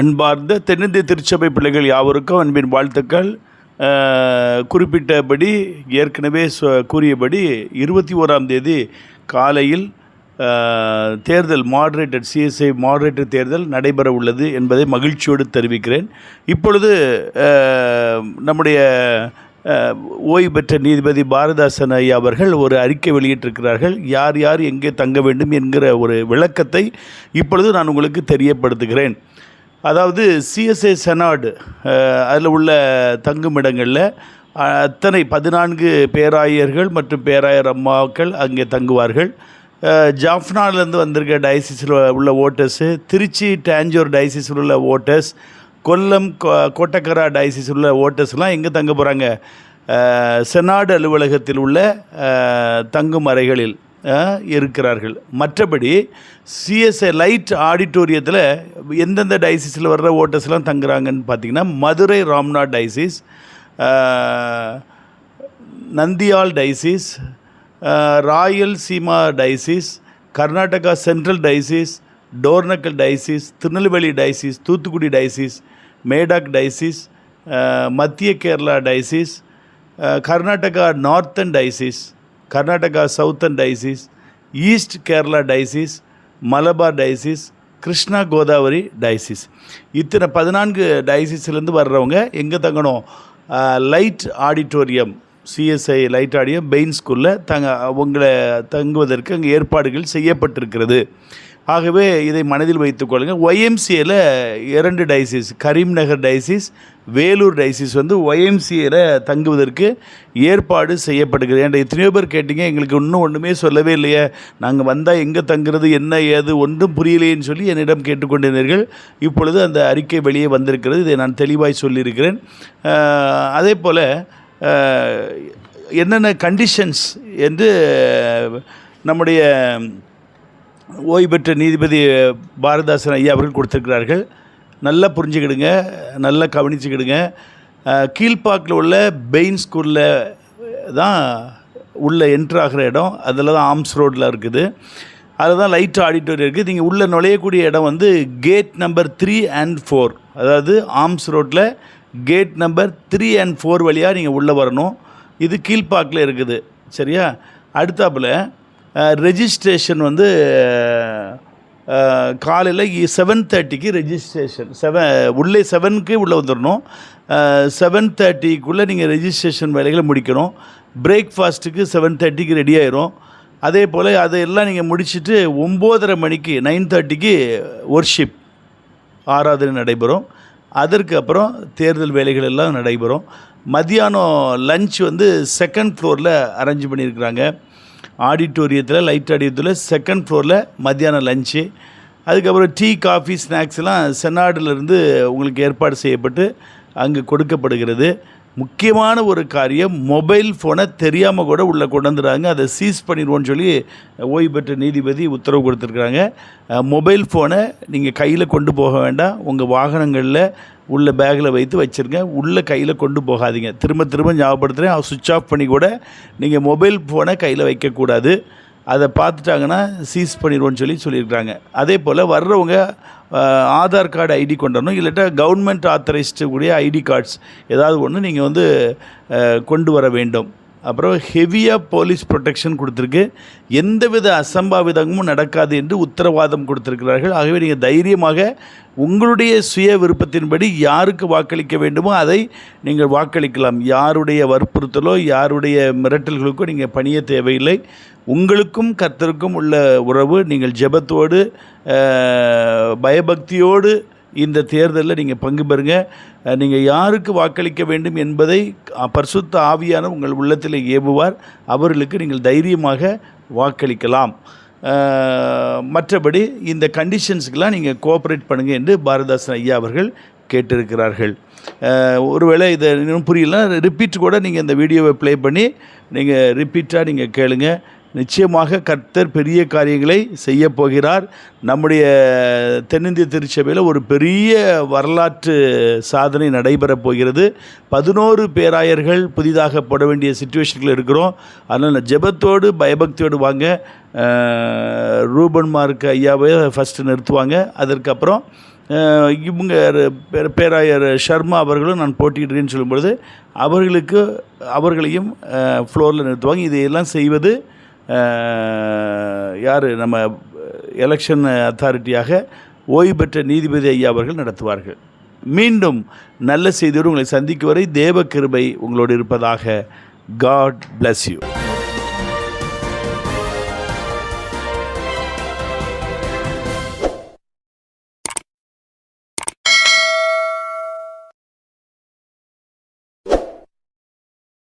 அன்பார்ந்த தென்னிந்திய திருச்சபை பிள்ளைகள் யாவருக்கும் அன்பின் வாழ்த்துக்கள். குறிப்பிட்டபடி ஏற்கனவே கூறியபடி இருபத்தி ஓராம் தேதி காலையில் தேர்தல் மாடரேட்டட் சிஎஸ்ஐ மாடரேட்டர் தேர்தல் நடைபெற உள்ளது என்பதை மகிழ்ச்சியோடு தெரிவிக்கிறேன். இப்பொழுது நம்முடைய ஓய்வு பெற்ற நீதிபதி பாரதாசன் ஐயா அவர்கள் ஒரு அறிக்கை வெளியிட்டிருக்கிறார்கள். யார் யார் எங்கே தங்க வேண்டும் என்கிற ஒரு விளக்கத்தை இப்பொழுது நான் உங்களுக்கு தெரியப்படுத்துகிறேன். அதாவது சிஎஸ்ஐ செனாடு அதில் உள்ள தங்குமிடங்களில் அத்தனை பதினான்கு பேராயர்கள் மற்றும் பேராயர் அம்மாக்கள் அங்கே தங்குவார்கள். ஜாஃப்னாலேருந்து வந்திருக்க டயசிஸில் உள்ள ஓட்டர்ஸு திருச்சி டேஞ்சூர் டயசிஸில் உள்ள ஓட்டர்ஸ் கொல்லம் கோ- கோட்டக்கரா டயசிஸ் உள்ள ஓட்டர்ஸ்லாம் எங்கே தங்க போகிறாங்க செனாடு அலுவலகத்தில் உள்ள தங்கும் அறைகளில். இருக்கிறார்கள். மற்றபடி சிஎஸ்ஐ லைட் ஆடிட்டோரியத்தில் எந்தெந்த டைசிஸில் வர்ற ஓட்டர்ஸ்லாம் தங்குறாங்கன்னு பார்த்தீங்கன்னா Madurai Ramnad diocese Nandyal diocese Rayalaseema diocese Karnataka central diocese Dornakal diocese Tirunelveli diocese Thoothukudi diocese Medak diocese Madhya Kerala diocese Karnataka northern diocese Karnataka southern diocese east Kerala diocese Malabar diocese Krishna Godavari diocese. இத்தனை பதினான்கு டைசிஸ்லேருந்து வர்றவங்க எங்கே தங்கணும்? Light auditorium CSI light ஆடியம் Bain ஸ்கூலில் தங்க உங்களை தங்குவதற்கு அங்கே ஏற்பாடுகள் செய்யப்பட்டிருக்கிறது. ஆகவே இதை மனதில் வைத்துக்கொள்ளுங்கள் ஒய்எம்சிஏல இரண்டு diocese Karimnagar diocese Vellore diocese வந்து ஒய்எம்சிஏல தங்குவதற்கு ஏற்பாடு செய்யப்படுகிறது. என்ற எத்தனையோ பேர் கேட்டீங்க எங்களுக்கு இன்னும் ஒன்றுமே சொல்லவே இல்லையே. நாங்கள் வந்தால் எங்கே தங்குறது என்ன ஏது ஒன்றும் புரியலையேன்னு சொல்லி என்னிடம் கேட்டுக்கொண்டிருந்தீர்கள். இப்பொழுது அந்த அறிக்கை வெளியே வந்திருக்கிறது. இதை நான் தெளிவாய் சொல்லியிருக்கிறேன். அதே போல் என்னென்ன கண்டிஷன்ஸ் என்று நம்முடைய ஓய்வு பெற்ற நீதிபதி பாரதாசன் ஐயா அவர்கள் கொடுத்துருக்கிறார்கள். நல்லா புரிஞ்சுக்கிடுங்க நல்லா கவனிச்சுக்கிடுங்க. கீழ்ப்பாக்கில் உள்ள பெயின் ஸ்கூலில் தான் உள்ளே என்ட்ரு ஆகிற இடம். அதில் தான் ஆர்ம்ஸ் ரோட்டில் இருக்குது. அதில் தான் லைட் ஆடிட்டோரியம் இருக்குது. நீங்கள் உள்ளே நுழையக்கூடிய இடம் வந்து gate number three and four அதாவது ஆம்ஸ் ரோட்டில் gate number three and four வழியாக நீங்கள் உள்ளே வரணும். இது கீழ்ப்பாக்கில் இருக்குது. சரியா? அடுத்தாப்புல ரெஜிஸ்ட்ரேஷன் வந்து காலையில் செவன் தேர்ட்டிக்கு ரெஜிஸ்ட்ரேஷன் செவன் உள்ளே செவனுக்கு உள்ளே வந்துடணும் செவன் தேர்ட்டிக்குள்ளே நீங்கள் ரெஜிஸ்ட்ரேஷன் வேலைகளை முடிக்கணும். பிரேக்ஃபாஸ்ட்டுக்கு செவன் தேர்ட்டிக்கு ரெடி ஆயிரும். அதே போல் அதையெல்லாம் நீங்கள் முடிச்சுட்டு ஒம்போதரை மணிக்கு நைன் தேர்ட்டிக்கு ஒர்ஷிப் ஆராதனை நடைபெறும். அதற்கு அப்புறம் தேர்தல் வேலைகள் எல்லாம் நடைபெறும். மத்தியானம் லஞ்ச் வந்து செகண்ட் ஃப்ளோரில் அரேஞ்ச் பண்ணியிருக்கிறாங்க. ஆடிட்டோரியத்தில் லைட் ஆடிட்டோரியத்தில் செகண்ட் ஃப்ளோரில் மத்தியானம் லஞ்சு அதுக்கப்புறம் டீ காஃபி ஸ்நாக்ஸ் எல்லாம் உங்களுக்கு ஏற்பாடு செய்யப்பட்டு அங்கே கொடுக்கப்படுகிறது முக்கியமான ஒரு காரியம் மொபைல் ஃபோனை தெரியாமல் கூட உள்ளே கொண்டு வந்துடுறாங்க அதை சீஸ் பண்ணிடுவோன்னு சொல்லி ஓய்வு பெற்ற நீதிபதி உத்தரவு கொடுத்துருக்குறாங்க. மொபைல் ஃபோனை நீங்கள் கையில் கொண்டு போக வேண்டாம். உங்கள் வாகனங்களில் உள்ள பேக்கில் வைத்து வச்சுருங்க. உள்ளே கையில் கொண்டு போகாதீங்க. திரும்ப திரும்ப ஞாபகப்படுத்துகிறேன் சுவிட்ச் ஆஃப் பண்ணி கூட நீங்கள் மொபைல் ஃபோனை கையில் வைக்கக்கூடாது. அதை பார்த்துட்டாங்கன்னா சீஸ் பண்ணிடுவோன்னு சொல்லி சொல்லியிருக்கிறாங்க. அதே போல் வர்றவங்க ஆதார் கார்டு ஐடி கொண்டு வரணும் இல்லாட்டா கவர்மெண்ட் ஆத்தரைஸ்டு கூடிய ஐடி கார்ட்ஸ் ஏதாவது ஒன்று நீங்கள் வந்து கொண்டு வர வேண்டும். அப்புறம் ஹெவியாக போலீஸ் ப்ரொடெக்ஷன் கொடுத்துருக்கு. எந்தவித அசம்பாவிதமும் நடக்காது என்று உத்தரவாதம் கொடுத்துருக்கிறார்கள். ஆகவே நீங்கள் தைரியமாக உங்களுடைய சுய விருப்பத்தின்படி யாருக்கு வாக்களிக்க வேண்டுமோ அதை நீங்கள் வாக்களிக்கலாம். யாருடைய வற்புறுத்தலோ யாருடைய மிரட்டல்களுக்கோ நீங்கள் பணிய தேவையில்லை. உங்களுக்கும் கர்த்தருக்கும் உள்ள உறவு நீங்கள் ஜெபத்தோடு பயபக்தியோடு இந்த தேர்தலில் நீங்கள் பங்கு பெறுங்க. நீங்கள் யாருக்கு வாக்களிக்க வேண்டும் என்பதை பரிசுத்த ஆவியான உங்கள் உள்ளத்தில் ஏவுவார். அவர்களுக்கு நீங்கள் தைரியமாக வாக்களிக்கலாம். மற்றபடி இந்த கண்டிஷன்ஸுக்கெலாம் நீங்கள் கோஆப்ரேட் பண்ணுங்கள் என்று பாரதாசன் ஐயா அவர்கள் கேட்டிருக்கிறார்கள். ஒருவேளை இதை இன்னும் புரியல ரிப்பீட் கூட நீங்கள் இந்த வீடியோவை ப்ளே பண்ணி நீங்கள் ரிப்பீட்டாக நீங்கள் கேளுங்கள் நிச்சயமாக கர்த்தர் பெரிய காரியங்களை செய்ய போகிறார். நம்முடைய தென்னிந்திய திருச்சபையில் ஒரு பெரிய வரலாற்று சாதனை நடைபெறப் போகிறது. பதினோரு பேராயர்கள் புதிதாக போட வேண்டிய சுச்சுவேஷனில் இருக்கிறோம். அதனால் ஜெபத்தோடு பயபக்தியோடு வாங்க. ரூபன் மார்க் ஐயாவை ஃபஸ்ட்டு நிறுத்துவாங்க. அதற்கப்புறம் இவங்க பேராயர் ஷர்மா அவர்களும் நான் போட்டியிடுறேன்னு சொல்லும்பொழுது அவர்களுக்கு அவர்களையும் ஃப்ளோரில் நிறுத்துவாங்க. இதையெல்லாம் செய்வது யார்? நம்ம எலெக்ஷன் அத்தாரிட்டியாக ஓய்வு பெற்ற நீதிபதி ஐயா அவர்கள் நடத்துவார்கள். மீண்டும் நல்ல செய்தியோடு உங்களை சந்திக்கும் வரை தேவ கிருபை உங்களோடு இருப்பதாக காட் பிளஸ் யூ